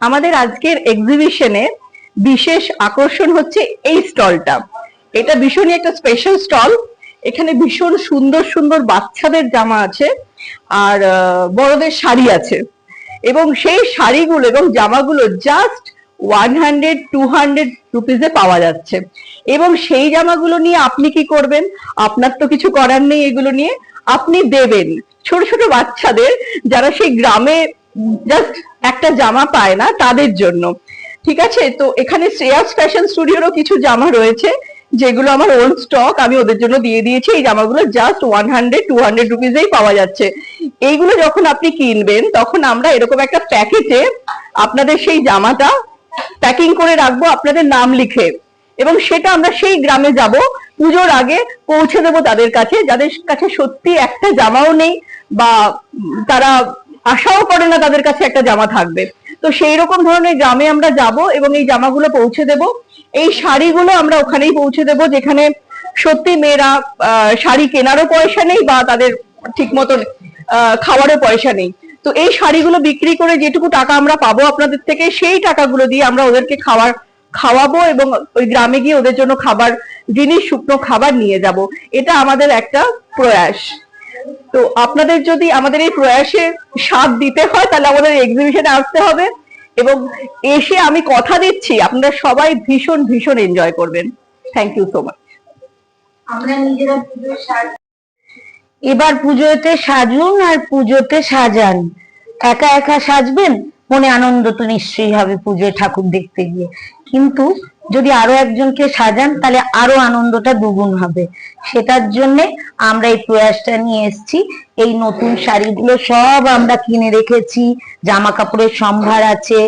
আমাদের আজকের এক্সিবিশনে বিশেষ আকর্ষণ হচ্ছে এই স্টলটা। এটা ভীষণই একটা স্পেশাল স্টল এখানে ভীষণ সুন্দর সুন্দর বাচ্চাদের জামা আছে আর বড়দের শাড়ি আছে। এবং সেই শাড়িগুলো এবং জামাগুলো just one hundred two hundred রুপিজে পাওয়া যাচ্ছে। এবং সেই জামাগুলো নিয়ে আপনি কি করবেন? আপনার তো কিছু করার নেই এগুলো নিয়ে। আপনি দেবেন। ছোট ছোট বাচ্চাদের যারা সেই গ্রামে জাস্ট একটা জামা পায় না তাদের জন্য। ঠিক আছে? তো এখানে শ্রেয়াস ফ্যাশন স্টুডিওরও কিছু জামা রয়েছে, যেগুলো আমার ওল্ড স্টক আমি ওদের জন্য দিয়ে দিয়েছি। এই জামাগুলো just one hundred two hundred রুপিজেই পাওয়া যাচ্ছে। এইগুলো যখন আপনি কিনবেন, তখন আমরা এরকম একটা প্যাকেটে আপনাদের সেই জামাটা প্যাকিং করে রাখব, আপনাদের নাম লিখে। এবং সেটা আমরা সেই গ্রামে যাব, পুজোর আগে পৌঁছে দেবো তাদের কাছে, যাদের কাছে সত্যি একটা জামাও নেই, বা তারা আশাও করে না তাদের কাছে একটা জামা থাকবে। তো সেই রকম ধরনের গ্রামে আমরা যাব এবং এই জামাগুলো পৌঁছে দেব। এই শাড়িগুলো আমরা ওখানেই পৌঁছে দেব যেখানে সত্যি মেয়েরা শাড়ি কেনারও পয়সা নেই বা তাদের ঠিক মতন খাওয়ারও পয়সা নেই। তো এই শাড়িগুলো বিক্রি করে যেটুকু টাকা আমরা পাবো আপনাদের থেকে, সেই টাকাগুলো দিয়ে আমরা ওদেরকে খাওয়ার, খাওয়াবো এবং ওই গ্রামে গিয়ে ওদের জন্য খাবার জিনিস শুকনো খাবার নিয়ে যাব। এটা আমাদের একটা প্রয়াস। তো আপনাদের যদি আমাদের এই প্রয়াসে সাথ দিতে হয় তাহলে আমাদের এক্সিবিশনে আসতে হবে। এবং এসে আমি কথা দিচ্ছি আপনারা সবাই ভীষণ ভীষণ এনজয় করবেন। থ্যাংক ইউ সো মাচ আমরা নিজেরা এবার পুজোতে সাজুন আর পুজোতে সাজান। একা একা সাজবেন মনে আনন্দ তো নিশ্চয়ই হবে পুজোয় ঠাকুর দেখতে গিয়ে। কিন্তু যদি আরও একজনকে সাজান, তাহলে আরও আনন্দটা দুগুণ হবে। সেটার জন্যে আমরা এই প্রয়াসটা নিয়ে এসেছি। এই নতুন শাড়িগুলো সব আমরা কিনে রেখেছি। জামা কাপড়ের সম্ভার আছে।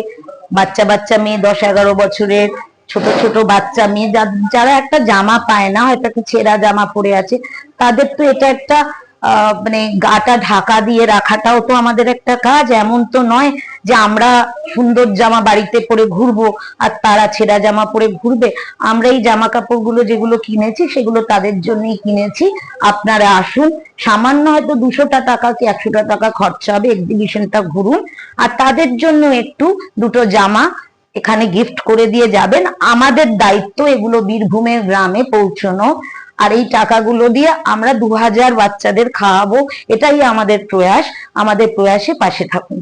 বাচ্চা বাচ্চা মেয়ে, দশ এগারো বছরের ছোট ছোট বাচ্চা মেয়ে। যারা একটা জামা পায় না, হয়তো একটা ছেঁড়া জামা পরে আছে, তাদের তো এটা একটা মানে গাটা ঢাকা দিয়ে রাখাটাও তো আমাদের একটা কাজ, এমন তো নয় যে আমরা সুন্দর জামা বাড়িতে পরে ঘুরবো আর তারা ছেঁড়া জামা পরে ঘুরবে। আমরা এই জামা কাপড়গুলো যেগুলো কিনেছি, সেগুলো তাদের জন্যই কিনেছি। আপনারা আসুন, সামান্য হয়তো দুশোটা টাকা কি একশোটা টাকা খরচা হবে এক্সিবিশনটা ঘুরুন। আর তাদের জন্য একটু দুটো জামা এখানে গিফট করে দিয়ে যাবেন। আমাদের দায়িত্ব এগুলো বীরভূমের গ্রামে পৌঁছানো। আর এই টাকাগুলো দিয়ে আমরা দু হাজার বাচ্চাদের খাওয়াবো, এটাই আমাদের প্রয়াস। আমাদের প্রয়াসে পাশে থাকুন।